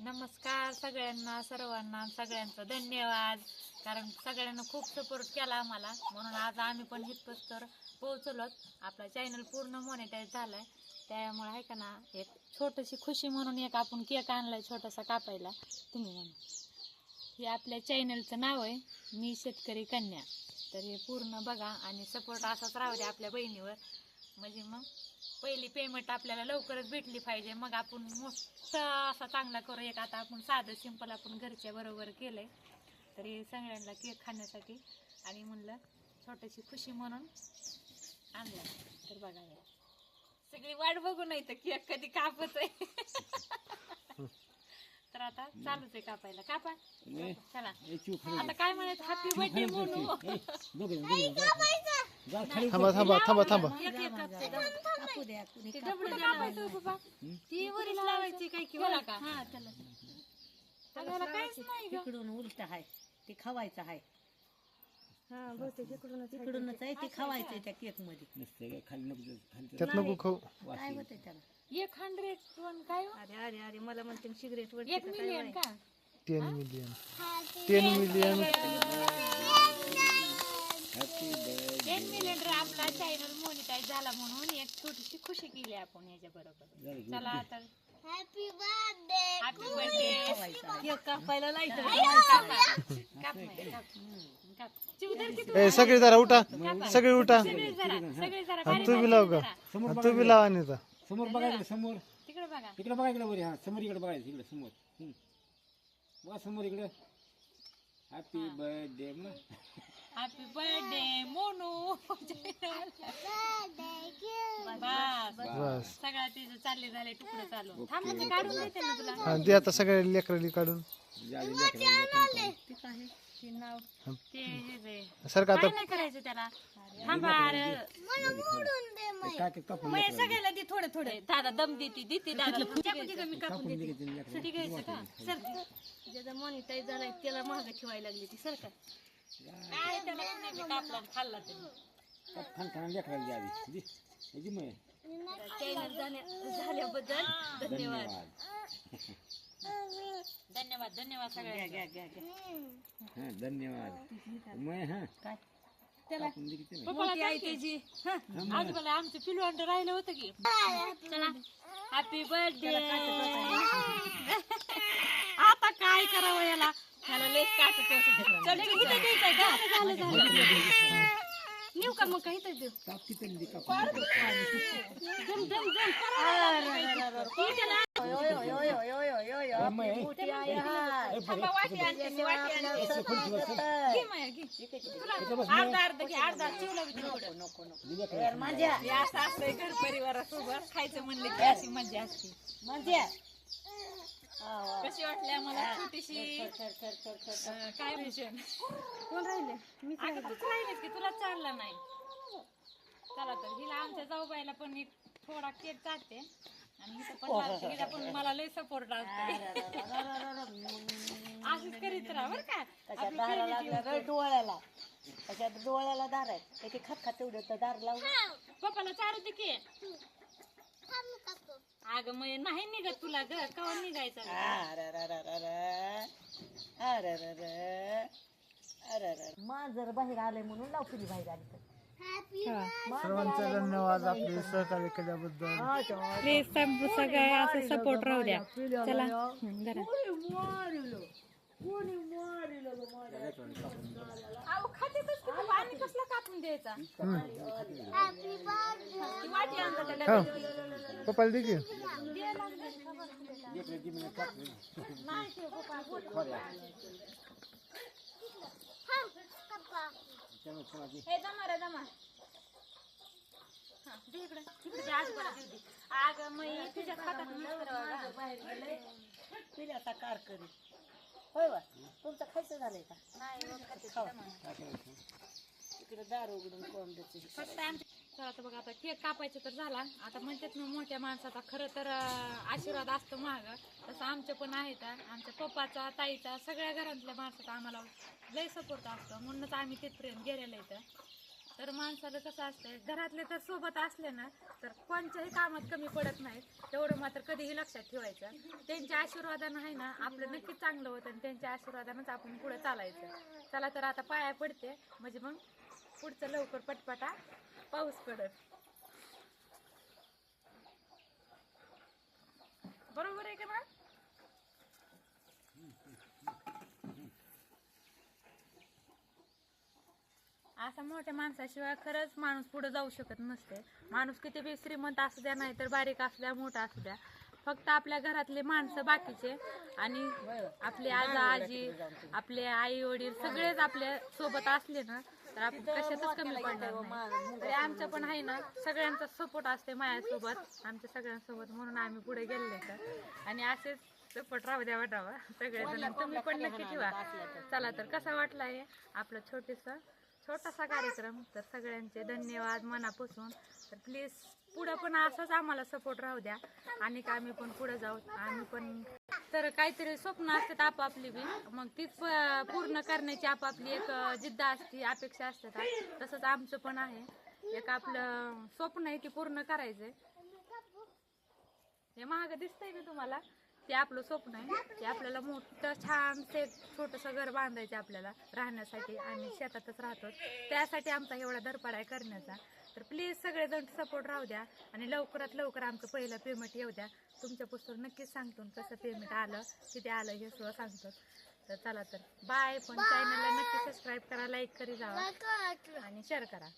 नमस्कार सगळ्यांना सर्वांना सगळ्यांचं धन्यवाद. कारण सगळ्यांना खूप सपोर्ट केला आम्हाला. म्हणून आज आम्ही पण हितपत तर पोहोचलोत. आपला चॅनल पूर्ण मॉनिटाईज झालाय. त्यामुळे आहे का ना एक छोटीशी खुशी म्हणून एक आपण केक आणलाय छोटासा कापायला. तुम्ही म्हणा. हे आपल्या चॅनलचं नाव आहे मी शेतकरी कन्या. तर हे पूर्ण बघा आणि सपोर्ट असाच राहू दे आपल्या बहिणीवर. म्हणजे मग पहिली पेमेंट आपल्याला लवकरच भेटली पाहिजे. मग आपण मोठा असा चांगला करू. एक आता आपण साधं सिंपल आपण घरच्या बरोबर केलंय. तर हे सगळ्यांना केक खाण्यासाठी आणि म्हणलं छोटीशी खुशी म्हणून आणलं. तर बघा हे. सगळी वाट बघू नाही तर केक कधी कापत आहे तर आता चालूच आहे कापायला. कापा. चला. आता काय म्हणायचं? हॅपी बर्थडे म्हणू थांबा थांबा थांबा थांबा. तिकडून उलट आहे ते खावायचं आहे तिकडूनच आहे ते खावायचंय त्या केकमध्ये त्यात नको खाऊ. काय होतंय त्याला? एक हंड्रेड वन काय हो? अरे अरे अरे मला म्हणते सिगरेट वर एक मिलियन का? टेन मिलियन टेन मिलियन आपला चॅनल मोनिटाईज झाला म्हणून एक छोटीशी खुशी केली आपण याच्या बरोबर. चला आता. हॅपी बर्थडे केक कापायला लायचं काप नाही, काप. काप. चिवदार किती ए सगळे जरा उठा. सगळे उठा. सगळे जरा सगळे जरा तू बी लाव का तू बी लाव आणि जा. समोर बघा इकडे समोर. तिकडे बघा. इकडे बघा इकडे वर हा समोर इकडे बघायचं इकडे समोर. बघा समोर इकडे. Happy birthday happy birthday Monu बस बस सगळ्या तिचं चालले झाले तुकडे चालू. थांब ते काढून देते ना तुला. हा दे आता सगळ्या लेकराली काढून. ते नाव ते हे जे सारखं काय आता नाही करायचं त्याला? थांबा मग. सगळ्याला दे थोडं थोडं. दादा दम देते देते दादा. चाकू दे मी कापून देते. का? सर ज्याचा मॉनिटाईज झालाय त्याला महाग ठेवायला लागली ती सरकार काय त्याला कुणी बी कापला आणि खाल्ला त्याने काप खान खान लेकराला द्या आधी. दे. ह्याची मग चॅनल झाल्याबद्दल धन्यवाद. धन्यवाद. धन्यवाद घ्या हा धन्यवाद. मग हा. काय? त्याला. पप्पाला सांगते. त्याची आजोबाला आमचं पिलू अंड राहिलं होतं की. चला. हॅपी बर्थडे आता काय करावं याला? त्याला लेस काटत चल इथं द्यायचंय का झालं झालं नेऊ का मग काही तर देऊ. दम दम दम तुला घर परिवारासोबत खायचं म्हणलं की अशी मजा असते कशी वाटली आम्हाला छोटीशी काय भूषण कोण राहिले मी तूच राहिलीस की तुला चाललं नाही चला तर हिला आमच्या जाऊबाईला पण एक थोडा केक चालते. आणि हिचं पण चालते. हिला पण मला लय सपोर्ट असते अशीच करीत राहा बरं का कशा दारा लागला रे डोळ्याला डोळ्याला दार आहे ते खात खात तेवढं तर दार लावू पप्पाला चारू दे की अगं मग नाही निघत तुला ग कवा निघायचं मांजर बाहेर आलंय म्हणून लावली बाहेर आली तर सर्वांचा धन्यवाद आपले सहकार्य केल्याबद्दल. प्लीज सगळं असं सपोर्ट राहू द्या. चला. हं, त्या हा. पप्पाला दे की. नाही. त्यामुळे. हे जमा रे जमा हा, दे इकडे इकडे दे, आजोबाला देऊ दे. अगं मग तुझ्या खातात मिस्टर बाहेर गेले पिले आता कार करी होय वा तुमचं खायचं झालंय का नाही मग खाते खावा. काय करायचं? इकडे दार उघडून कोंबड्याचे फक्त आमच्या चला आता बघा आता केक कापायचं तर झाला. आता म्हणतात ना मोठ्या माणसाचा खरं तर अं, आशीर्वाद असतो महाग तसं आमचे पण आहेत हा. आमच्या पप्पाचा ताईचा सगळ्या घरातल्या माणसाचा आम्हाला लय सपोर्ट असतो. म्हणूनच आम्ही तिथपर्यंत गेलेलं इथं. तर माणसाला कसं असतंय घरातले तर सोबत असले ना तर कोणत्याही कामात कमी पडत नाहीत. तेवढं मात्र कधीही लक्षात ठेवायचं. त्यांच्या आशीर्वादानं आहे ना आपलं नक्कीच चांगलं होतं आणि त्यांच्या आशीर्वादानंच आपण पुढे चालायचं. चला तर आता पाया पडते. म्हणजे मग पुढचं लवकर पटपटा पाऊस पडत बरोबर आहे का ना? असा मोठ्या माणसाशिवाय खरंच माणूस पुढे जाऊ शकत नसते. माणूस किती बी श्रीमंत असू द्या नाही तर बारीक असू द्या मोठा असू द्या. फक्त आपल्या घरातले माणसं बाकीचे आणि आपले आजा आजी आपले आई वडील सगळेच आपल्यासोबत असले ना तर आपण कशातच कमी पडणार नाही. तरी आमचं पण आहे ना सगळ्यांचा सपोर्ट असते माझ्यासोबत. आमच्या सगळ्यांसोबत म्हणून आम्ही पुढे गेले तर. आणि असेच सपोर्ट राहू द्या वाटावा. सगळेजण. तुम्ही पण नक्की ठेवा. चला तर कसा वाटलाय आपलं छोटेस छोटासा कार्यक्रम. तर सगळ्यांचे धन्यवाद मनापासून. तर प्लीज पुढं पण असंच आम्हाला सपोर्ट राहू द्या. आणि का आम्ही पण पुढं जाऊ. आम्ही पण तर काहीतरी स्वप्न असतात आपापली बी. मग तीच पूर्ण करण्याची आपापली एक जिद्द असते अपेक्षा असतात तसंच आमचं पण आहे. एक आपलं स्वप्न आहे की पूर्ण करायचंय. हे महाग दिसतंय ना तुम्हाला. ते आपलं स्वप्न आहे. ते आपल्याला मोठं छान ते छोटंसं घर बांधायचं आपल्याला राहण्यासाठी आम्ही शेतातच राहतो त्यासाठी आमचा एवढा धरपडा आहे करण्याचा. तर प्लीज सगळेजण सपोर्ट राहू द्या आणि लवकरात लवकर आमचं पहिलं पेमेंट येऊ द्या. तुमच्या पुस्तक नक्कीच सांगतो कसं पेमेंट आलं किती आलं हे सुद्धा सांगतो. तर चला तर बाय पण चॅनलला नक्की सबस्क्राईब करा लाईक करी जावा आणि शेअर करा.